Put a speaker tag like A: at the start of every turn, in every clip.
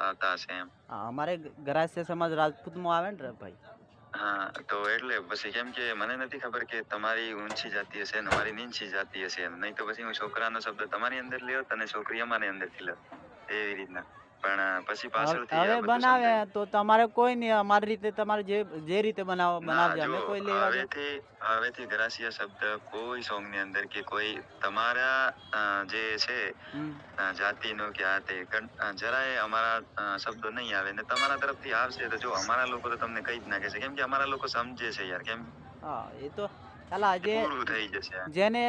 A: આવતા છે એમ
B: હા અમારે ગરાસિયા સમાજ રાજપૂતમાં આવે ને રે ભાઈ.
A: હા તો એટલે પછી કેમ કે મને નથી ખબર કે તમારી ઊંચી જાતિ હશે ને મારી નીચી જાતિ હશે નહીં તો પછી હું છોકરાનો શબ્દ તમારી અંદર લ્યો અને છોકરી અમારી અંદરથી લો એવી રીતના. પણ પછી પાછળથી
B: હવે બનાવે તો તમારે કોઈ નહીં અમારી રીતે તમારે જે જે રીતે બનાવો બનાવજો અમે કોઈ લેવા
A: હવેથી હવેથી ગરાસિયા શબ્દ કોઈ સોંગની અંદર કે કોઈ તમારા જે છે જાતિનો કે આ તે જરાય અમારા શબ્દો નહીં આવે. ને તમારા તરફથી આવશે તો જો અમારા લોકો તો તમને કહી જ નાખે છે કેમ કે અમારા લોકો સમજે છે યાર કેમ?
B: હા એ તો
A: પૂરું જશે.
B: જેને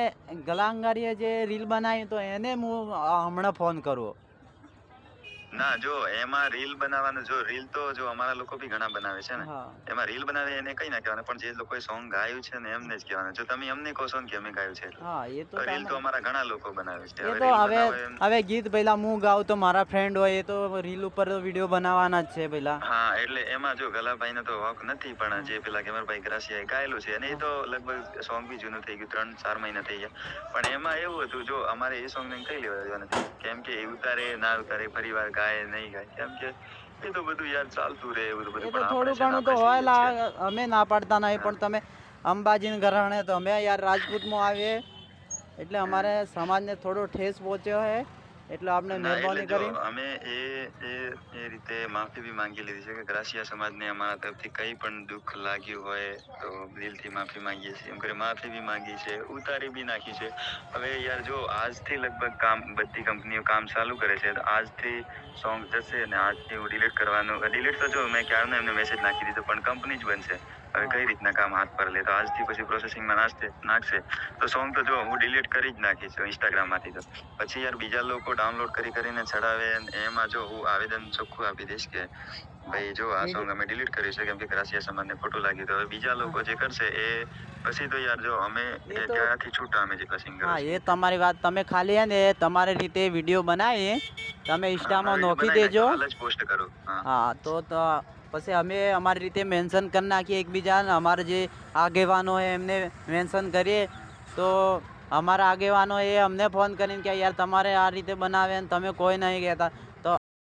B: ગલાંગારીએ જે રીલ બનાવી તો એને હું હમણાં ફોન કરું
A: ના જો એમાં રીલ બનાવવાનું જો રીલ તો જો અમારા લોકો બી ઘણા બનાવે છે ને. એમાં રીલ બનાવે એને કઈ ના કહેવાનું પણ જે લોકોએ સોંગ ગાયું છે ને એમને જ કહેવાનું. જો તમે એમને કહો છો કે અમે ગાયું છે
B: હા એ તો
A: તો રીલ તો અમારા ઘણા લોકો બનાવે છે.
B: એ તો હવે હવે ગીત પહેલા હું ગાઉં તો મારા ફ્રેન્ડ હોય એ તો રીલ ઉપર વીડિયો બનાવવાના જ છે પહેલા.
A: હા એટલે એમાં જો ગલાભાઈ નો તો હક નથી પણ જે પેલા કેમરભાઈ ગ્રાસિયા ગાયેલું છે અને એ તો લગભગ સોંગ બી જૂનું થઈ ગયું ત્રણ ચાર મહિના થઈ ગયા. પણ એમાં એવું હતું જો અમારે એ સોંગ ને કઈ લેવા દેવા નથી. કેમ કે એ ઉતારે ના ઉતારે ફરી વાર ગાય નહીં ગાય. કેમ કે એ તો બધું યાર ચાલતું રહે એવું બધું પણ
B: થોડું ઘણું તો હોય અમે ના પાડતા નહીં પણ તમે અંબાજીને ઘરાણે તો અમે યાર રાજપૂતમાં આવીએ. એટલે અમારે સમાજને થોડો ઠેસ પહોંચ્યો છે. એટલે આપણે મહેરબાની કરી.
A: અમે એ એ એ રીતે માફી બી માંગી લીધી છે કે ગ્રાસિયા સમાજને અમારા તરફથી કંઈ પણ દુઃખ લાગ્યું હોય તો દિલથી માફી માંગીએ છીએ. એમ કરી માફી બી માંગી છે ઉતારી બી નાખી છે. હવે યાર જો આજથી લગભગ કામ બધી કંપનીઓ કામ ચાલુ કરે છે તો આજથી સોંગ જશે અને આજથી હું ડિલીટ કરવાનું ડિલીટ તો જો મેં ક્યારનો એમને મેસેજ નાખી દીધો પણ કંપની જ બનશે. હવે કઈ રીતના કામ હાથ પર લે? તો આજથી પછી પ્રોસેસિંગમાં નાખશે નાખશે. તો સોંગ તો જો હું ડિલીટ કરી જ નાખીશ ઇન્સ્ટાગ્રામમાંથી તો. પછી યાર બીજા લોકો ડાઉનલોડ કરી કરીને ચડાવે એમાં જો હું આવેદન ચોખ્ખું આપી દઈશ કે ભાઈ જો આ સોંગ અમે ડિલીટ કર્યું છે કેમ કે રાશિયા સમાજને ખોટું લાગ્યું તો હવે બીજા લોકો જે કરશે એ પછી તો યાર જો અમે ત્યાંથી છૂટા અમે જેટલા સિંગર
B: હા એ તમારી વાત તમે ખાલી હે ને તમારી રીતે વીડિયો બનાવી તમે ઇન્સ્ટામાં નોખી દેજો. હા તો તો પછી અમે અમારી રીતે મેન્શન કરી નાખીએ એકબીજાને. અમારા જે આગેવાનો હોય એમને મેન્શન કરીએ. તો અમારા આગેવાનો એ અમને ફોન કરીને કે યાર તમારે આ રીતે બનાવે ને તમે કોઈ નહીં કહેતા.